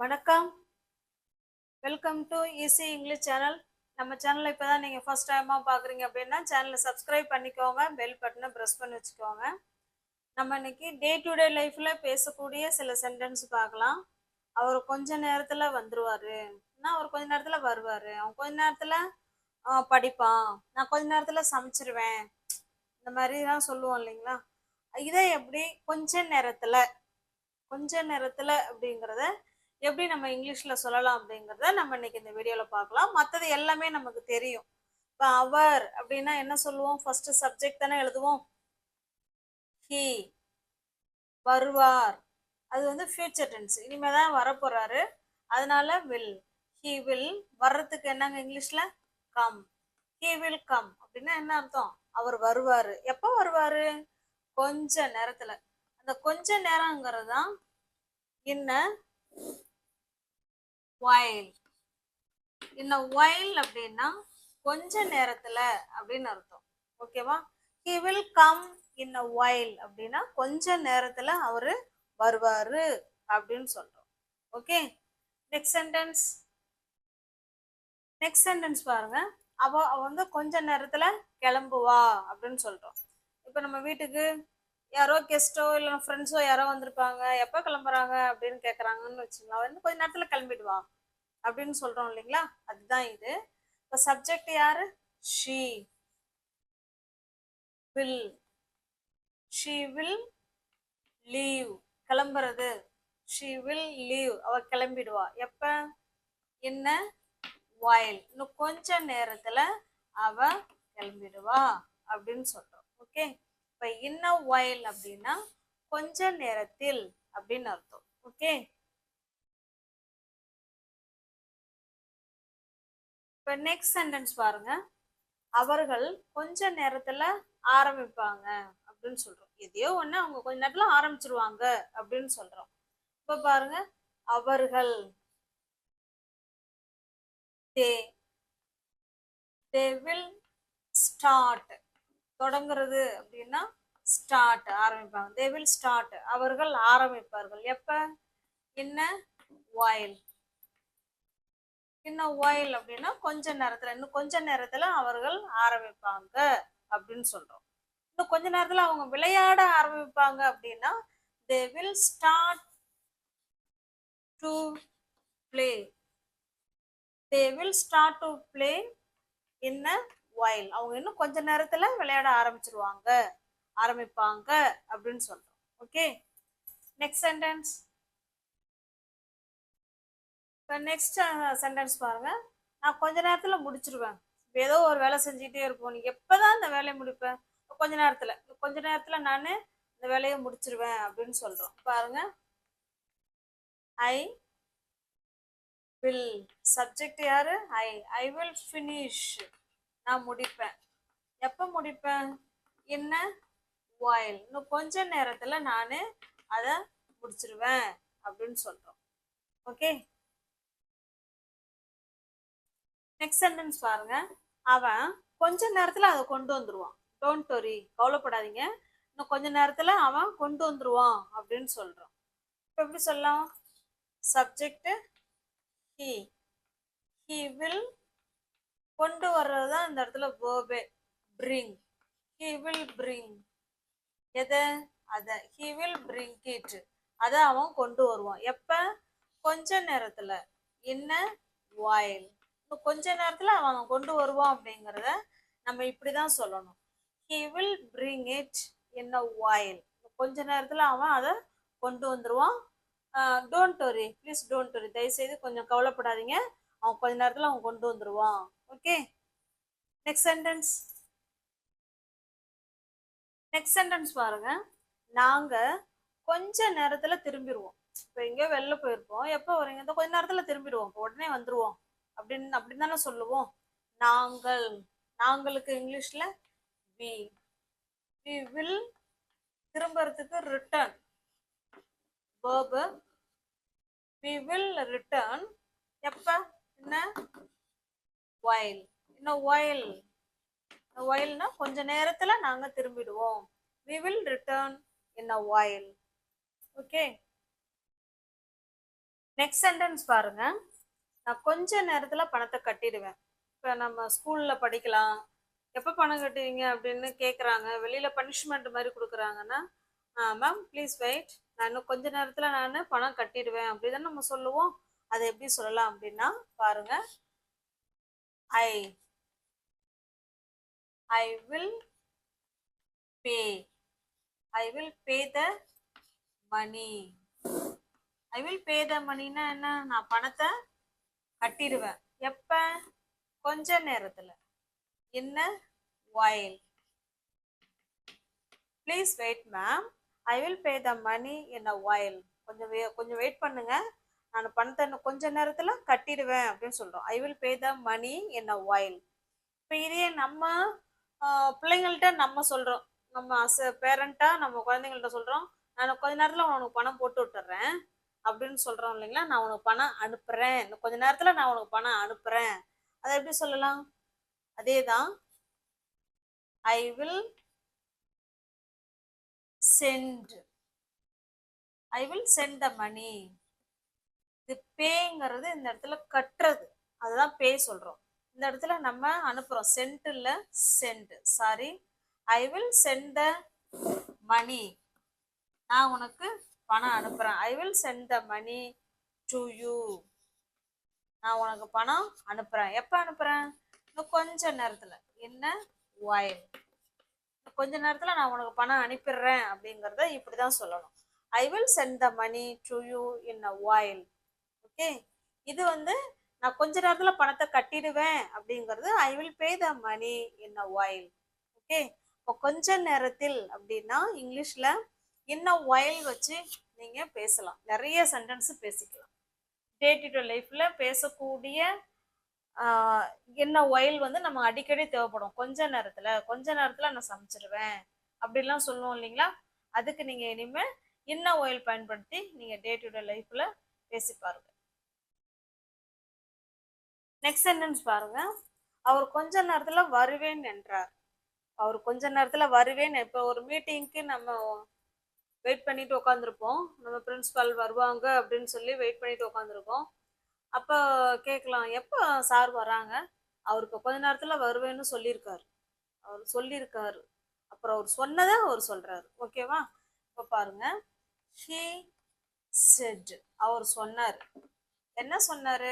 வணக்கம். Welcome to easy English channel நம்ம சேனலை இப்போ தான் நீங்கள் ஃபஸ்ட் டைமாக பார்க்குறீங்க அப்படின்னா சேனலை சப்ஸ்கிரைப் பண்ணிக்கோங்க பெல் பட்டனை ப்ரெஸ் பண்ணி வச்சுக்கோங்க. நம்ம இன்னைக்கு டே டு டே லைஃப்பில் பேசக்கூடிய சில சென்டென்ஸ் பார்க்கலாம். அவர் கொஞ்ச நேரத்தில் வந்துருவார். நான் அவர் கொஞ்ச நேரத்தில் வருவார். அவன் கொஞ்ச நேரத்தில் படிப்பான். நான் கொஞ்ச நேரத்தில் சமைச்சிருவேன். இந்த மாதிரிலாம் சொல்லுவோம் இல்லைங்களா? இதை எப்படி கொஞ்ச நேரத்தில் கொஞ்ச நேரத்தில் அப்படிங்கிறத எப்படி நம்ம இங்கிலீஷில் சொல்லலாம் அப்படிங்கிறத நம்ம இன்னைக்கு இந்த வீடியோவில் பார்க்கலாம். மற்றது எல்லாமே நமக்கு தெரியும். இப்போ அவர் அப்படின்னா என்ன சொல்லுவோம்? ஃபஸ்ட்டு சப்ஜெக்ட் தானே எழுதுவோம்? ஹி வருவார். அது வந்து ஃபியூச்சர் டென்ஸ் இனிமே தான் வரப்போகிறாரு அதனால வில் ஹி வில் வர்றதுக்கு என்னங்க இங்கிலீஷில்? கம் ஹி வில் கம் அப்படின்னா என்ன அர்த்தம்? அவர் வருவார். எப்போ வருவார்? கொஞ்ச நேரத்தில். அந்த கொஞ்ச நேரங்கிறது தான் இன்ன ஒயில் இன்ன ஒயில் அப்படின்னா கொஞ்ச நேரத்துல அப்படின்னு அர்த்தம். ஓகேவா he will come in a while அப்படின்னா கொஞ்ச நேரத்துல அவரு வருவாரு அப்படின்னு சொல்றோம். Okay next sentence next sentence பாருங்க. அவ அவ வந்து கொஞ்ச நேரத்துல கிளம்புவா அப்படின்னு சொல்றோம். இப்போ நம்ம வீட்டுக்கு யாரோ கெஸ்ட்டோ இல்லை ஃப்ரெண்ட்ஸோ யாரோ வந்திருப்பாங்க. எப்போ கிளம்புறாங்க அப்படின்னு கேட்குறாங்கன்னு வச்சுங்களா வந்து கொஞ்ச நேரத்தில் கிளம்பிடுவா. அப்படின்னு சொல்கிறோம் இல்லைங்களா? அதுதான் இது. இப்போ சப்ஜெக்ட் யாரு? She will she will leave கிளம்புறது. ஷீ வில் லீவ் அவ கிளம்பிடுவா. எப்போ? என்ன? வாயில் இன்னும் கொஞ்ச நேரத்தில் அவ கிளம்பிடுவா அப்படின்னு சொல்கிறோம் ஓகே இப்போ இன்ன வயல் அப்படின்னா கொஞ்ச நேரத்தில் அப்படின்னு அர்த்தம். ஓகே இப்போ நெக்ஸ்ட் சென்டென்ஸ் பாருங்க. அவர்கள் கொஞ்ச நேரத்துல ஆரம்பிப்பாங்க அப்படின்னு சொல்றோம். எதையோ ஒண்ணு அவங்க கொஞ்ச நேரத்துல ஆரம்பிச்சிருவாங்க அப்படின்னு சொல்றோம். இப்ப பாருங்க. அவர்கள் தே தே வில் ஸ்டார்ட் தொடங்குறது அப்படின்னா ஸ்டார்ட் ஆரம்பிப்பாங்க. தே வில் ஸ்டார்ட் அவர்கள் ஆரம்பிப்பார்கள். எப்ப? என்ன? வாயில் இன்னும் ஓயில் அப்படின்னா கொஞ்ச நேரத்தில் இன்னும் கொஞ்ச நேரத்தில் அவர்கள் ஆரம்பிப்பாங்க அப்படின்னு சொல்றோம். இன்னும் கொஞ்ச நேரத்தில் அவங்க விளையாட ஆரம்பிப்பாங்க அப்படின்னா they will start to play they will start to play in a while அவங்க இன்னும் கொஞ்ச நேரத்தில் விளையாட ஆரம்பிச்சிருவாங்க ஆரம்பிப்பாங்க அப்படின்னு சொல்கிறோம் ஓகே நெக்ஸ்ட் சென்டென்ஸ் இப்போ நெக்ஸ்ட் சென்டென்ஸ் பாருங்க. நான் கொஞ்ச நேரத்துல முடிச்சிருவேன். ஏதோ ஒரு வேலை செஞ்சுட்டே இருப்போம். நீ எப்பதான் இந்த வேலையை முடிப்பேன் கொஞ்ச நேரத்துல. கொஞ்ச நேரத்துல நான் இந்த வேலையை முடிச்சிருவேன் அப்படின்னு சொல்றோம். பாருங்க. ஐ வில் சப்ஜெக்ட் யாரு? ஐ ஐ வில் ஃபினிஷ் நான் முடிப்பேன். எப்போ முடிப்பேன்? என்ன? வாயில் இன்னும் கொஞ்ச நேரத்தில் நான் அதை முடிச்சிருவேன் அப்படின்னு சொல்கிறோம் ஓகே நெக்ஸ்ட் சென்டென்ஸ் பாருங்க. அவன் கொஞ்ச நேரத்தில் அதை கொண்டு வந்துருவான். டோன்ட் டோரி கவலைப்படாதீங்க. இன்னும் கொஞ்ச நேரத்தில் அவன் கொண்டு வந்துருவான் அப்படின்னு சொல்கிறான் இப்போ எப்படி சொல்லலாம்? சப்ஜெக்ட் ஹி ஹி வில் கொண்டு வர்றது தான் இந்த இடத்துல வேர்பே பிரிங் ஹி வில் பிரிங் எதை? அதை. ஹி வில் பிரிங் இட் அதை அவன் கொண்டு வருவான். எப்போ? கொஞ்ச நேரத்தில். என்ன? வாயில் இப்போ கொஞ்ச நேரத்தில் அவன் கொண்டு வருவான் அப்படிங்கிறத நம்ம இப்படி தான் சொல்லணும் ஹி வில் பிரிங் இட் என்ன வாயில் கொஞ்ச நேரத்தில் அவன் அதை கொண்டு வந்துடுவான் don't worry please don't worry தயவுசெய்து கொஞ்சம் கவலைப்படாதீங்க. அவன் கொஞ்ச நேரத்தில் அவன் கொண்டு வந்துடுவான் okay next sentence next sentence பாருங்க. நாங்கள் கொஞ்ச நேரத்தில் திரும்பிடுவோம் இப்போ எங்கேயோ வெளில போயிருப்போம். எப்போ வரீங்க கொஞ்ச நேரத்தில் திரும்பிடுவோம் உடனே வந்துடுவோம் அப்படின்னு அப்படின்னு தானே சொல்லுவோம். நாங்கள் நாங்களுக்கு இங்கிலீஷ்ல வி வி வில் திரும்புறதுக்கு return verb we will return எப்போ? என்ன? ஒயில் இன்னும் ஒயில் ஒயில்னா கொஞ்ச நேரத்துல நாங்க திரும்பிடுவோம். We will return in a while okay next sentence பாருங்க. நான் கொஞ்ச நேரத்துல பணத்தை கட்டிடுவேன். இப்போ நம்ம ஸ்கூல்ல படிக்கலாம். எப்போ பணம் கட்டுவீங்க அப்படின்னு கேட்குறாங்க வெளியில பனிஷ்மெண்ட் மாதிரி கொடுக்குறாங்கன்னா மேம் ப்ளீஸ் வெயிட் நான் இன்னும் கொஞ்ச நேரத்துல நான் பணம் கட்டிடுவேன். அப்படிதான் நம்ம சொல்லுவோம். அதை எப்படி சொல்லலாம் அப்படின்னா பாருங்க. I I will pay I will pay the money I will pay the மணின்னா என்ன? நான் பணத்தை கட்டிடுவேன். எப்ப? கொஞ்ச நேரத்துல. என்ன? While. Please wait ma'am I will pay the money in a while. கொஞ்சம் வே கொஞ்சம் வெயிட் பண்ணுங்க. நான் பணத்தை கொஞ்ச நேரத்துல கட்டிடுவேன் அப்படின்னு சொல்றோம். I will pay the money in a while. இப்போ இதே நம்ம பிள்ளைங்கள்ட்ட நம்ம சொல்றோம். நம்ம அஸ் பேரண்ட்டாக நம்ம குழந்தைங்கள்ட்ட சொல்கிறோம் நான் கொஞ்ச நேரத்தில் உனக்கு பணம் போட்டு விட்டுறேன். அப்படின்னு சொல்கிறோம் இல்லைங்களா? நான் உனக்கு பணம் அனுப்புகிறேன் இன்னும் கொஞ்ச நேரத்தில் நான் உனக்கு பணம் அனுப்புகிறேன் அதை எப்படி சொல்லலாம்? அதே தான் I will send I will send the money இது பேங்கிறது இந்த இடத்துல கட்டுறது. அதுதான் பே சொல்கிறோம் இந்த இடத்துல நம்ம அனுப்புகிறோம் சென்ட் இல்லை send sorry I will send the money நான் உனக்கு பணம் அனுப்புகிறேன் I will send the money to you நான் உனக்கு பணம் அனுப்புகிறேன் எப்போ அனுப்புகிறேன் இன்னும் கொஞ்ச நேரத்தில். என்ன? ஒயில் கொஞ்ச நேரத்தில் நான் உனக்கு பணம் அனுப்பிடுறேன் அப்படிங்கிறத இப்படி தான் சொல்லணும். I will send the money to you in a while. Okay இது வந்து நான் கொஞ்ச நேரத்தில் பணத்தை கட்டிடுவேன் அப்படிங்கிறது I will pay the money in a while. Okay இப்போ கொஞ்ச நேரத்தில் அப்படின்னா இங்கிலீஷில் இன்னும் ஒயில் வச்சு நீங்கள் பேசலாம். நிறைய சென்டென்ஸு பேசிக்கலாம். டே டு டே லைஃப்பில் பேசக்கூடிய என்ன ஒயில் வந்து நம்ம அடிக்கடி தேவைப்படும். கொஞ்ச நேரத்தில் கொஞ்ச நேரத்தில் நான் சமைச்சிடுவேன் அப்படிலாம் சொல்லுவோம் இல்லைங்களா? அதுக்கு நீங்கள் இனிமேல் என்ன ஒயில் பயன்படுத்தி நீங்கள் டே டு டே லைஃப்பில் பேசி பாருங்க. நெக்ஸ்ட் சென்டென்ஸ் பாருங்க. அவர் கொஞ்ச நேரத்தில் வருவேன் என்றார். அவர் கொஞ்ச நேரத்தில் வருவேன். இப்போ ஒரு மீட்டிங்க்கு நம்ம வெயிட் பண்ணிட்டு உட்காந்துருப்போம் நம்ம பிரின்சிபால் வருவாங்க அப்படின்னு சொல்லி வெயிட் பண்ணிட்டு உட்காந்துருக்கோம் அப்போ கேட்கலாம் எப்போ சார் வராங்க? அவர் இப்போ கொஞ்ச நேரத்தில் வருவேன்னு சொல்லியிருக்காரு. அவர் சொல்லியிருக்காரு. அப்புறம் அவர் சொன்னதை அவர் சொல்றாரு. ஓகேவா இப்போ பாருங்க. ஹி செட் அவர் சொன்னார். என்ன சொன்னார்?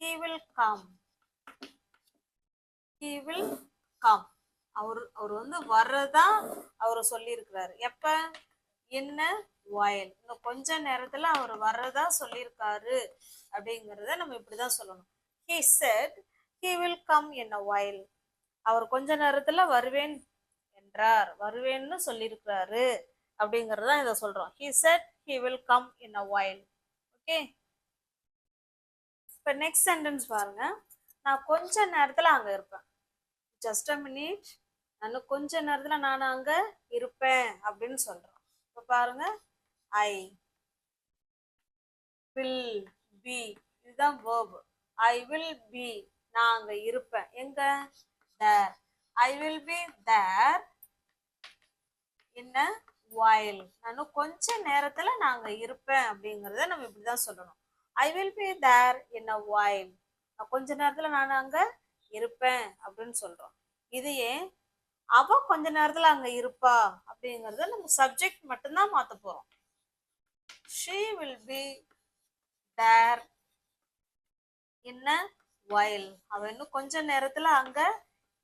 He will come he will come அவர் அவர் வந்து வர்றதா அவர் சொல்லியிருக்கிறாரு. எப்போ? என்ன? வயல். இன்னும் கொஞ்ச நேரத்துல அவர் வர்றதா சொல்லியிருக்காரு அப்படிங்கிறத நம்ம இப்படிதான் சொல்லணும். He said he will come என்ன வயல் அவர் கொஞ்ச நேரத்துல வருவேன் என்றார். வருவேன்னு சொல்லியிருக்கிறாரு அப்படிங்கறத இதை சொல்றோம். He said he will come in a while. Okay இப்போ நெக்ஸ்ட் சென்டென்ஸ் பாருங்க. நான் கொஞ்ச நேரத்தில் அங்கே இருப்பேன். ஜஸ்ட் அ மினிட் நான் கொஞ்ச நேரத்தில் நான் அங்கே இருப்பேன் அப்படின்னு சொல்கிறேன் இப்போ பாருங்க. ஐ வில் பி இதுதான் வேர்ப் ஐ வில் பி நான் அங்கே இருப்பேன். எங்க? தேர் ஐ வில் பி தேர் என்ன while. நான் கொஞ்ச நேரத்துல நான் இருப்பேன் அப்படிங்கறத நம்ம இப்படிதான் சொல்லணும். I will be there in a while. நான் கொஞ்ச நேரத்துல நான் அங்க இருப்பேன் அப்படின்னு சொல்றோம். இதையே அவ கொஞ்ச நேரத்துல அங்க இருப்பா அப்படிங்கறத நம்ம சப்ஜெக்ட் மட்டும்தான் மாத்த போறோம். ஷீ வில் பி தேர் என்ன வயல் அவ இன்னும் கொஞ்ச நேரத்துல அங்க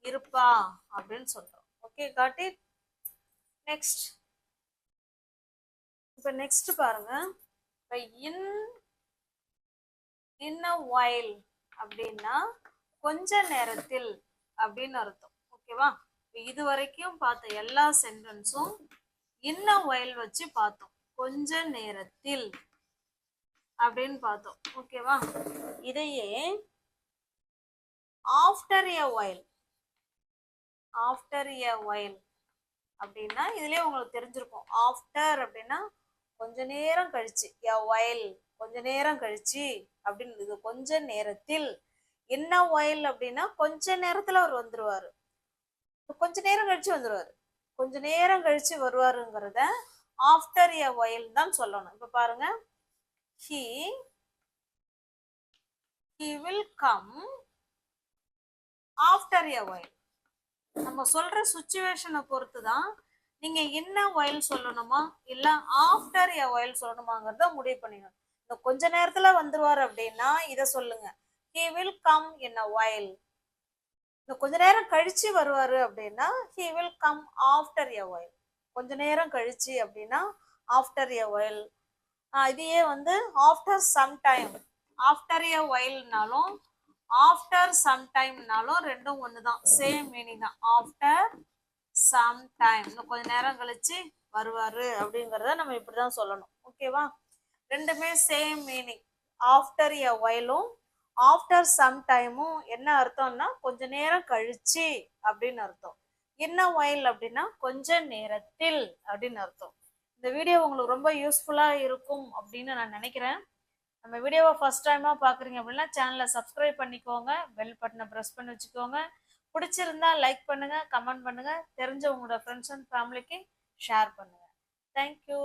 இருப்பா அப்படின்னு சொல்றோம். ஓகே காட்டி நெக்ஸ்ட் இப்ப நெக்ஸ்ட் பாருங்க. இப்ப இன் இன் அ அப்படின்னா கொஞ்ச நேரத்தில் அப்படின்னு அர்த்தம். ஓகேவா இது வரைக்கும் பார்த்த எல்லா சென்டென்ஸும் இன்ன ஒயல் வச்சு பார்த்தோம். கொஞ்ச நேரத்தில் அப்படின்னு பார்த்தோம். ஓகேவா? இதையே ஆஃப்டர் எ ஒயல் ஆஃப்டர் எ ஒயல் அப்படின்னா இதுலயே உங்களுக்கு தெரிஞ்சிருக்கும். ஆஃப்டர் அப்படின்னா கொஞ்ச நேரம் கழிச்சு எ ஒயல் கொஞ்ச நேரம் கழிச்சு அப்படின்னு இது கொஞ்ச நேரத்தில். என்ன ஒயல் அப்படின்னா கொஞ்ச நேரத்துல அவர் வந்துருவாரு. கொஞ்ச நேரம் கழிச்சு வந்துருவாரு. கொஞ்ச நேரம் கழிச்சு வருவாருங்கிறத ஆஃப்டர் எ while தான் சொல்லணும். இப்ப பாருங்க. He he will come after a while. நம்ம சொல்ற சுச்சுவேஷனை பொறுத்து தான் நீங்க என்ன வயல் சொல்லணுமா? இல்ல ஆஃப்டர் எ வயல் சொல்லணுமாங்கிறத முடிவு பண்ணிடணும். இந்த கொஞ்ச நேரத்துல வந்துருவார் அப்படின்னா இதை சொல்லுங்க. He will come in a while. கொஞ்ச நேரம் கழிச்சு வருவாரு அப்படின்னா he will come after a while கொஞ்ச நேரம் கழிச்சு அப்படின்னா ஆஃப்டர் எ ஒயில் இதையே வந்து after some time after a ஒயில்னாலும் after some டைம்னாலும் ரெண்டும் ஒன்று தான் சேம் மீனிங் தான். ஆஃப்டர் சம் டைம் இன்னும் கொஞ்ச நேரம் கழிச்சு வருவாரு அப்படிங்கிறத நம்ம இப்படி தான் சொல்லணும் ஓகேவா ரெண்டுமே சேம் மீனிங் ஆஃப்டர் எ ஒயிலும் ஆஃப்டர் சம் டைமும் என்ன அர்த்தம்னா கொஞ்ச நேரம் கழிச்சு அப்படின்னு அர்த்தம். என்ன ஒயில் அப்படின்னா கொஞ்ச நேரத்தில் அப்படின்னு அர்த்தம். இந்த வீடியோ உங்களுக்கு ரொம்ப யூஸ்ஃபுல்லாக இருக்கும் அப்படின்னு நான் நினைக்கிறேன். நம்ம வீடியோவை ஃபர்ஸ்ட் டைமாக பார்க்குறீங்க அப்படின்னா சேனலை சப்ஸ்கிரைப் பண்ணிக்கோங்க. பெல் பட்டனை ப்ரெஸ் பண்ணி வச்சுக்கோங்க. பிடிச்சிருந்தா லைக் பண்ணுங்கள் கமெண்ட் பண்ணுங்கள் தெரிஞ்ச உங்களோட ஃப்ரெண்ட்ஸ் அண்ட் ஃபேமிலிக்கு ஷேர் பண்ணுங்கள் தேங்க்யூ